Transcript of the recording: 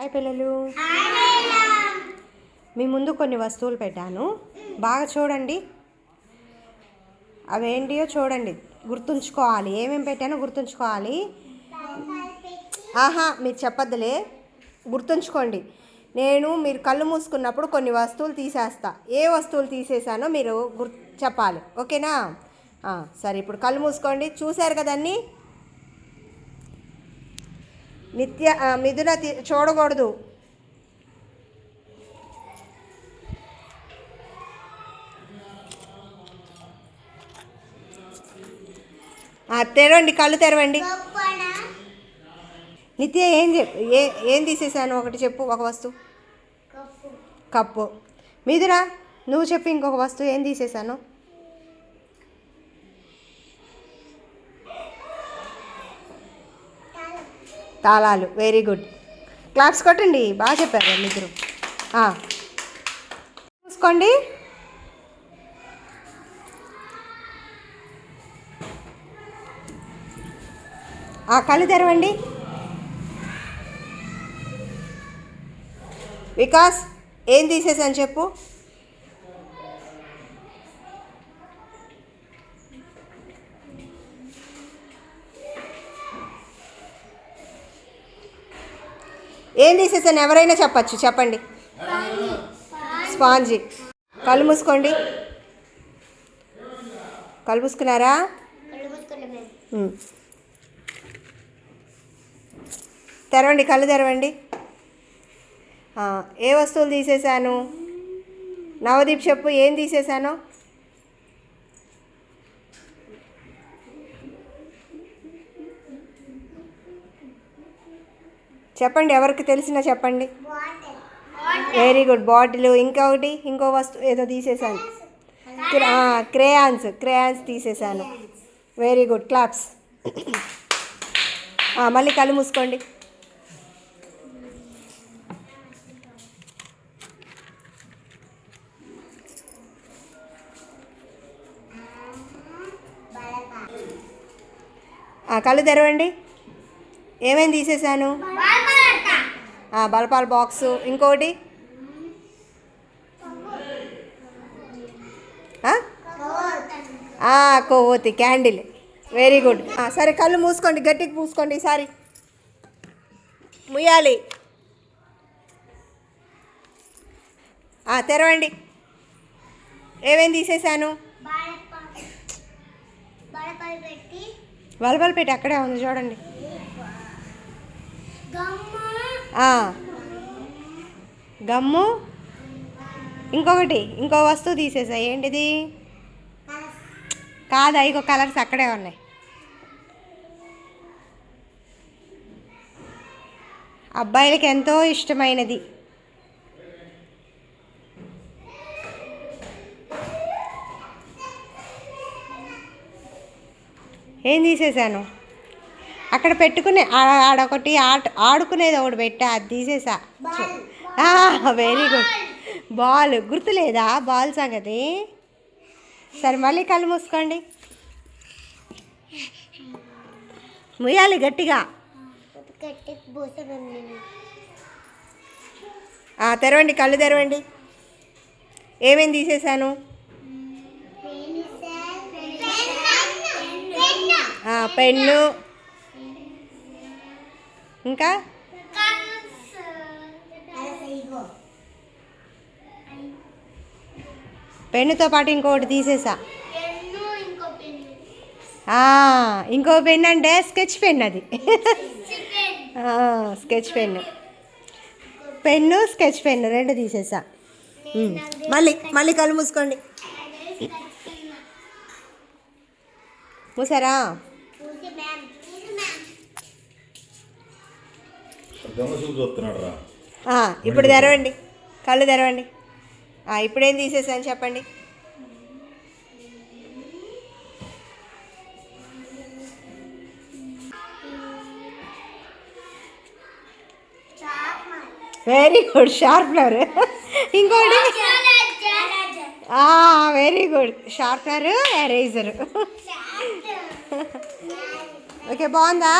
Hi పిల్లలు. మీ ముందు కొన్ని వస్తువులు పెట్టాను. బాగా చూడండి. అవేంటియో చూడండి. గుర్తుంచుకోవాలి. ఏమేమి పెట్టానో గుర్తుంచుకోవాలి. ఆహా మీరు చెప్పద్దులే. గుర్తుంచుకోండి. నేను మీరు కళ్ళు మూసుకున్నప్పుడు కొన్ని వస్తువులు తీసేస్తా. ఏ వస్తువులు తీసేసానో మీరు గుర్ చెప్పాలి. ఓకేనా? సరే ఇప్పుడు కళ్ళు మూసుకోండి. చూశారు కదన్నీ నిత్య మిథున చూడకూడదు. తెరవండి కళ్ళు తెరవండి. నిత్య ఏం చెప్పు ఏ ఏం తీసేసాను? ఒకటి చెప్పు ఒక వస్తువు కప్పు. మిథున నువ్వు చెప్పు ఇంకొక వస్తువు ఏం తీసేసాను? తాళాలు. వెరీ గుడ్ క్లాప్స్ కొట్టండి. బాగా చెప్పారు మీద్దరు చూసుకోండి. ఆ కళ్ళు తెరవండి. వికాస్ ఏం తీసేసాను చెప్పు? ఏం తీసేసాను? ఎవరైనా చెప్పచ్చు. చెప్పండి. స్పాంజీ. కళ్ళు మూసుకోండి. కళ్ళు మూసుకున్నారా. తెరవండి కళ్ళు తెరవండి. ఏ వస్తువులు తీసేశాను నవదీప్ చెప్పు ఏం తీసేశాను చెప్పండి ఎవరికి తెలిసినా చెప్పండి. వెరీ గుడ్ బాటిల్ ఇంకొకటి ఇంకో వస్తువు ఏదో తీసేశాను. క్రేయాన్స్ క్రేయాన్స్ తీసేశాను. వెరీ గుడ్ క్లాప్స్ మళ్ళీ కళ్ళు మూసుకోండి. కళ్ళు తెరవండి. ఏమేమి తీసేశాను? బలపాల బాక్సు. ఇంకోటి? కొవ్వొత్తి క్యాండిల్. వెరీ గుడ్ సరే కళ్ళు మూసుకోండి గట్టికి మూసుకోండి ఈసారి. ముయ్యాలి. తెరవండి. ఏమేమి తీసేశాను? పెట్టి వలవలపేట అక్కడే ఉంది చూడండి. గమ్ము. ఇంకొకటి ఇంకో వస్తువు తీసేసా. ఏంటిది? కాదా ఇంకో కలర్స్ అక్కడే ఉన్నాయి. అబ్బాయిలకి ఎంతో ఇష్టమైనది. ఏం తీసేశాను అక్కడ పెట్టుకునే ఆడొకటి ఆట ఆడుకునేది ఒకటి పెట్టా అది తీసేసా. వెరీ గుడ్ బాల్ గుర్తులేదా బాల్ సంగతి? సరే మళ్ళీ కళ్ళు మూసుకోండి. ముయ్యాలి గట్టిగా. తెరవండి కళ్ళు తెరవండి. ఏమేమి తీసేశాను పెన్ను. ఇంకా? పెన్నుతో పాటు ఇంకొకటి తీసేసా. ఆ, ఇంకో పెన్ అంటే స్కెచ్ పెన్ అది. ఆ, sketch pen pen sketch pen రెండు తీసేసా. మళ్ళీ మళ్ళీ కళ్ళు మూసుకోండి. మూసారా? ఇప్పుడు తెరవండి. కళ్ళు తెరవండి. ఆ, ఇప్పుడేం తీసేసాను చెప్పండి. వెరీ గుడ్ షార్ప్నర్ ఇంకోటి? Very good sharpener eraser okay బాగుందా?